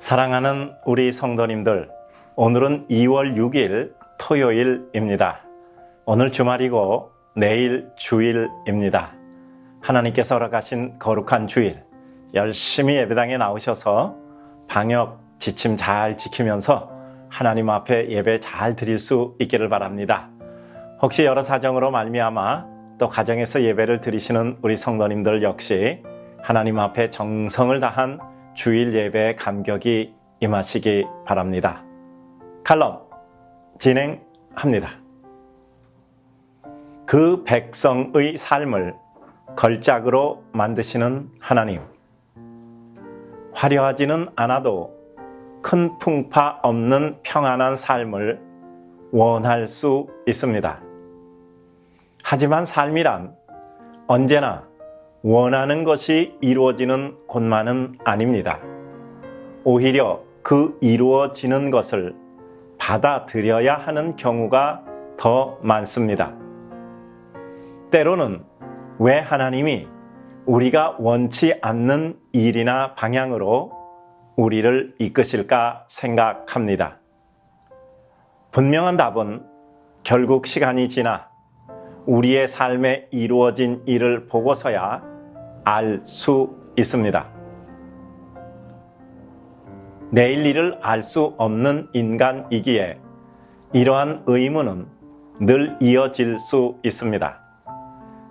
사랑하는 우리 성도님들, 오늘은 2월 6일 토요일입니다. 오늘 주말이고 내일 주일입니다. 하나님께서 허락하신 거룩한 주일, 열심히 예배당에 나오셔서 방역 지침 잘 지키면서 하나님 앞에 예배 잘 드릴 수 있기를 바랍니다. 혹시 여러 사정으로 말미암아 또 가정에서 예배를 드리시는 우리 성도님들 역시 하나님 앞에 정성을 다한 주일 예배의 감격이 임하시기 바랍니다. 칼럼 진행합니다. 그 백성의 삶을 걸작으로 만드시는 하나님. 화려하지는 않아도 큰 풍파 없는 평안한 삶을 원할 수 있습니다. 하지만 삶이란 언제나 원하는 것이 이루어지는 곳만은 아닙니다. 오히려 그 이루어지는 것을 받아들여야 하는 경우가 더 많습니다. 때로는 왜 하나님이 우리가 원치 않는 일이나 방향으로 우리를 이끄실까 생각합니다. 분명한 답은 결국 시간이 지나 우리의 삶에 이루어진 일을 보고서야 알 수 있습니다. 내일 일을 알 수 없는 인간이기에 이러한 의문은 늘 이어질 수 있습니다.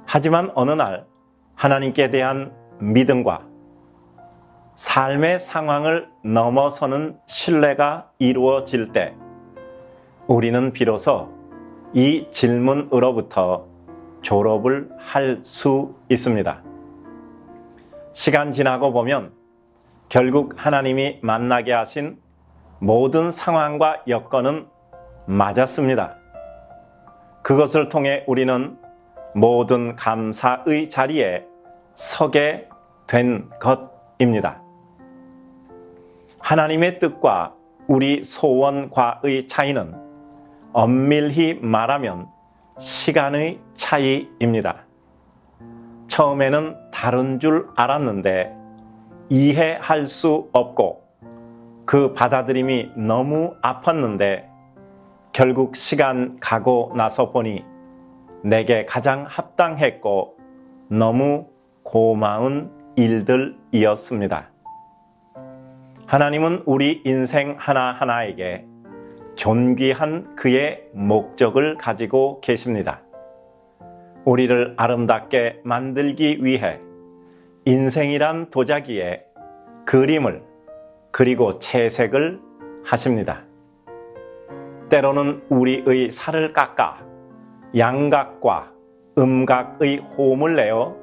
하지만 어느 날 하나님께 대한 믿음과 삶의 상황을 넘어서는 신뢰가 이루어질 때 우리는 비로소 이 질문으로부터 졸업을 할 수 있습니다. 시간 지나고 보면 결국 하나님이 만나게 하신 모든 상황과 여건은 맞았습니다. 그것을 통해 우리는 모든 감사의 자리에 서게 된 것입니다. 하나님의 뜻과 우리 소원과의 차이는 엄밀히 말하면 시간의 차이입니다. 처음에는 다른 줄 알았는데 이해할 수 없고 그 받아들임이 너무 아팠는데 결국 시간 가고 나서 보니 내게 가장 합당했고 너무 고마운 일들이었습니다. 하나님은 우리 인생 하나하나에게 존귀한 그의 목적을 가지고 계십니다. 우리를 아름답게 만들기 위해 인생이란 도자기에 그림을 그리고 채색을 하십니다. 때로는 우리의 살을 깎아 양각과 음각의 호음을 내어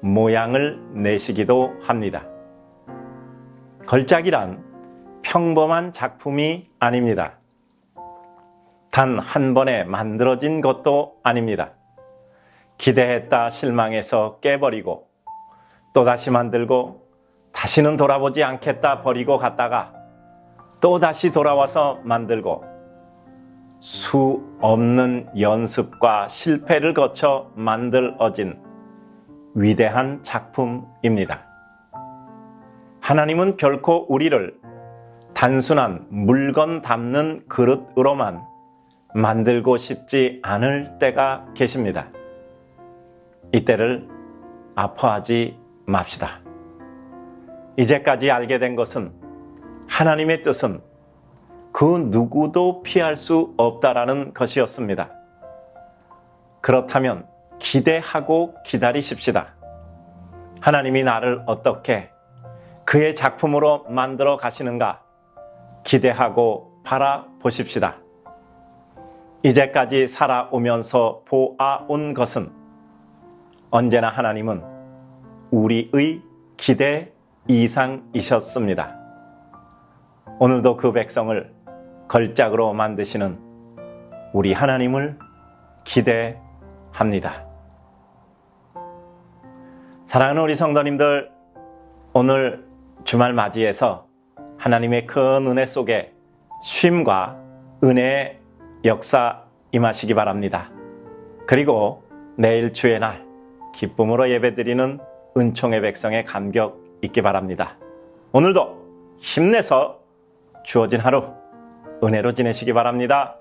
모양을 내시기도 합니다. 걸작이란 평범한 작품이 아닙니다. 단 한 번에 만들어진 것도 아닙니다. 기대했다 실망해서 깨버리고 또다시 만들고 다시는 돌아보지 않겠다 버리고 갔다가 또다시 돌아와서 만들고 수 없는 연습과 실패를 거쳐 만들어진 위대한 작품입니다. 하나님은 결코 우리를 단순한 물건 담는 그릇으로만 만들고 싶지 않을 때가 계십니다. 이때를 아파하지 맙시다. 이제까지 알게 된 것은 하나님의 뜻은 그 누구도 피할 수 없다라는 것이었습니다. 그렇다면 기대하고 기다리십시다. 하나님이 나를 어떻게 그의 작품으로 만들어 가시는가 기대하고 바라보십시다. 이제까지 살아오면서 보아온 것은 언제나 하나님은 우리의 기대 이상이셨습니다. 오늘도 그 백성을 걸작으로 만드시는 우리 하나님을 기대합니다. 사랑하는 우리 성도님들, 오늘 주말 맞이해서 하나님의 큰 은혜 속에 쉼과 은혜의 역사 임하시기 바랍니다. 그리고 내일 주의 날 기쁨으로 예배드리는 은총의 백성의 감격 있기 바랍니다. 오늘도 힘내서 주어진 하루 은혜로 지내시기 바랍니다.